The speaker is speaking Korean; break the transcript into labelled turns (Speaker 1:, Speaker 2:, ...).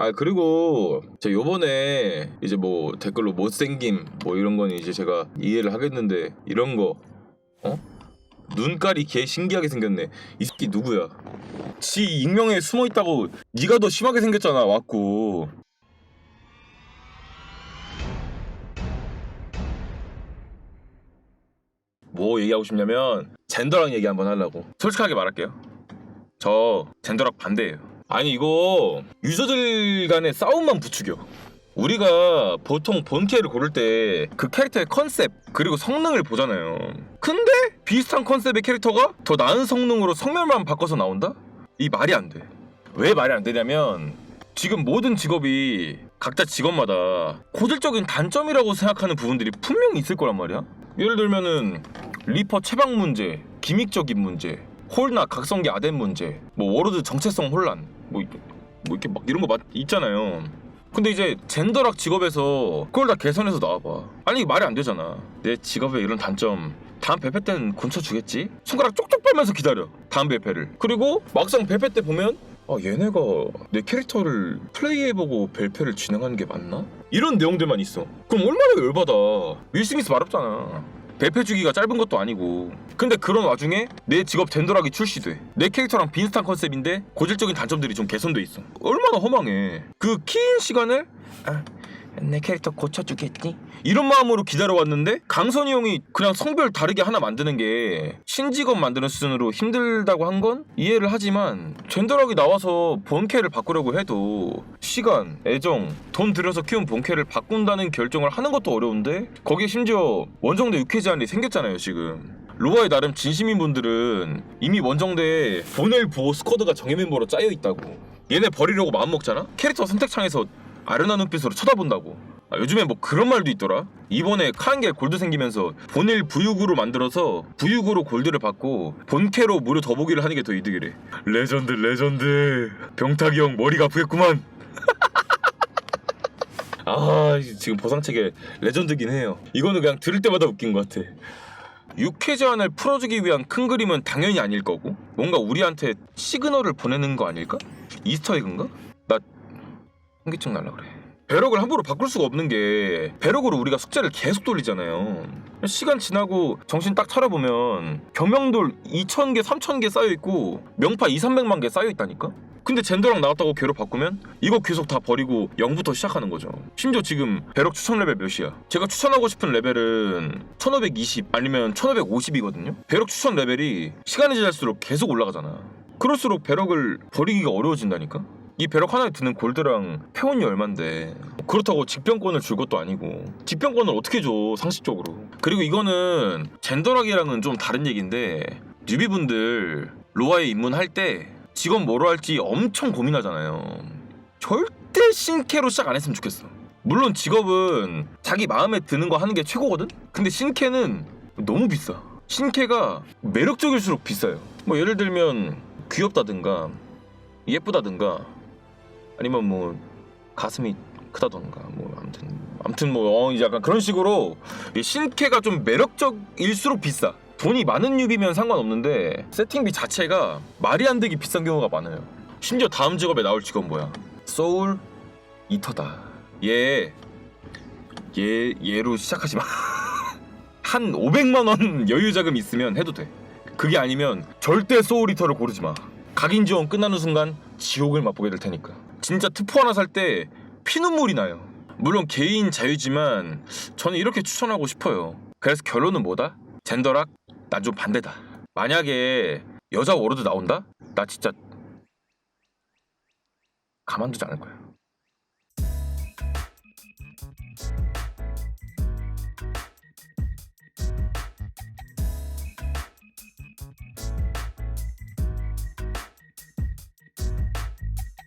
Speaker 1: 아 그리고 저 요번에 이제 뭐 댓글로 못생김 뭐 이런 건 이제 제가 이해를 하겠는데 이런 거 어? 눈깔이 개 신기하게 생겼네. 이 새끼 누구야? 지 익명에 숨어 있다고 네가 더 심하게 생겼잖아 왔고 뭐 얘기하고 싶냐면 젠더랑 얘기 한번 하려고. 솔직하게 말할게요. 저 젠더락 반대예요 아니 이거 유저들 간의 싸움만 부추겨. 우리가 보통 본캐를 고를 때 그 캐릭터의 컨셉 그리고 성능을 보잖아요. 근데 비슷한 컨셉의 캐릭터가 더 나은 성능으로 성별만 바꿔서 나온다? 이 말이 안돼왜 말이 안 되냐면 지금 모든 직업이 각자 직업마다 고질적인 단점이라고 생각하는 부분들이 분명히 있을 거란 말이야. 예를 들면은 리퍼 체방 문제, 기믹적인 문제, 홀나 각성기 아덴 문제, 뭐 워로드 정체성 혼란, 뭐, 이- 뭐 이렇게 막 이런 거 맞, 있잖아요. 근데 이제 젠더락 직업에서 그걸 다 개선해서 나와봐. 아니 말이 안 되잖아. 내 직업에 이런 단점. 다음 배패 때는 고쳐주겠지? 손가락 쪽쪽 빨면서 기다려. 다음 배패를. 그리고 막상 배패 때 보면 아 얘네가 내 캐릭터를 플레이해보고 벨패를 진행하는 게 맞나? 이런 내용들만 있어. 그럼 얼마나 열받아. 윌 스미스 말없잖아. 배패 주기가 짧은 것도 아니고. 근데 그런 와중에 내 직업 젠더락이 출시돼. 내 캐릭터랑 비슷한 컨셉인데 고질적인 단점들이 좀 개선돼 있어. 얼마나 허망해. 그 키인 시간을 아, 내 캐릭터 고쳐주겠지? 이런 마음으로 기다려왔는데 강선이 형이 그냥 성별 다르게 하나 만드는 게 신직업 만드는 수준으로 힘들다고 한 건 이해를 하지만 젠더락이 나와서 본캐를 바꾸려고 해도 시간, 애정, 돈 들여서 키운 본캐를 바꾼다는 결정을 하는 것도 어려운데 거기에 심지어 원정대 육회 제한이 생겼잖아요 지금. 로아의 나름 진심인 분들은 이미 원정대에 보낼 부호 스쿼드가 정예 멤버로 짜여 있다고. 얘네 버리려고 마음먹잖아? 캐릭터 선택창에서 아련한 눈빛으로 쳐다본다고. 아, 요즘에 뭐 그런 말도 있더라? 이번에 카한겔 골드 생기면서 본일 부육으로 만들어서 부육으로 골드를 받고 본캐로 무료 더보기를 하는 게 더 이득이래. 레전드 레전드. 병탁이 형 머리가 아프겠구만. 아 지금 보상책에 레전드긴 해요. 이거는 그냥 들을 때마다 웃긴 것 같아. 육회 제한을 풀어주기 위한 큰 그림은 당연히 아닐 거고 뭔가 우리한테 시그널을 보내는 거 아닐까? 이스터에그인가? 나 현기증 날라 그래. 배럭을 함부로 바꿀 수가 없는 게 배럭으로 우리가 숙제를 계속 돌리잖아요. 시간 지나고 정신 딱 차려보면 경명돌 2,000개 3,000개 쌓여있고 명파 2, 300만 개 쌓여있다니까? 근데 젠더랑 나왔다고 걔로 바꾸면 이거 계속 다 버리고 0부터 시작하는 거죠. 심지어 지금 배럭 추천 레벨 몇이야? 제가 추천하고 싶은 레벨은 1520 아니면 1550이거든요. 배럭 추천 레벨이 시간이 지날수록 계속 올라가잖아. 그럴수록 배럭을 버리기가 어려워진다니까 이 배럭 하나에 드는 골드랑 페온이 얼만데. 그렇다고 직병권을 줄 것도 아니고. 직병권을 어떻게 줘 상식적으로? 그리고 이거는 젠더락이랑은 좀 다른 얘기인데 뉴비분들 로아에 입문할 때 직업 뭐로 할지 엄청 고민하잖아요. 절대 신캐로 시작 안 했으면 좋겠어. 물론 직업은 자기 마음에 드는 거 하는 게 최고거든? 근데 신캐는 너무 비싸. 신캐가 매력적일수록 비싸요. 뭐 예를 들면 귀엽다든가 예쁘다든가 아니면 뭐 가슴이 크다던가 뭐 아무튼 아무튼 뭐 어, 이제 약간 그런 식으로 이 신캐가 좀 매력적일수록 비싸 돈이 많은 뉴비면 상관없는데 세팅비 자체가 말이 안 되게 비싼 경우가 많아요 심지어 다음 직업에 나올 직업 뭐야 소울 이터다 얘 얘, 얘로 시작하지 마. 한 500만 원 여유 자금 있으면 해도 돼. 그게 아니면 절대 소울 이터를 고르지 마. 각인 지원 끝나는 순간 지옥을 맛보게 될 테니까. 진짜 특포 하나 살 때 피눈물이 나요. 물론 개인 자유지만 저는 이렇게 추천하고 싶어요. 그래서 결론은 뭐다? 젠더락? 난 좀 반대다. 만약에 여자 워로드 나온다? 나 진짜 가만두지 않을 거야.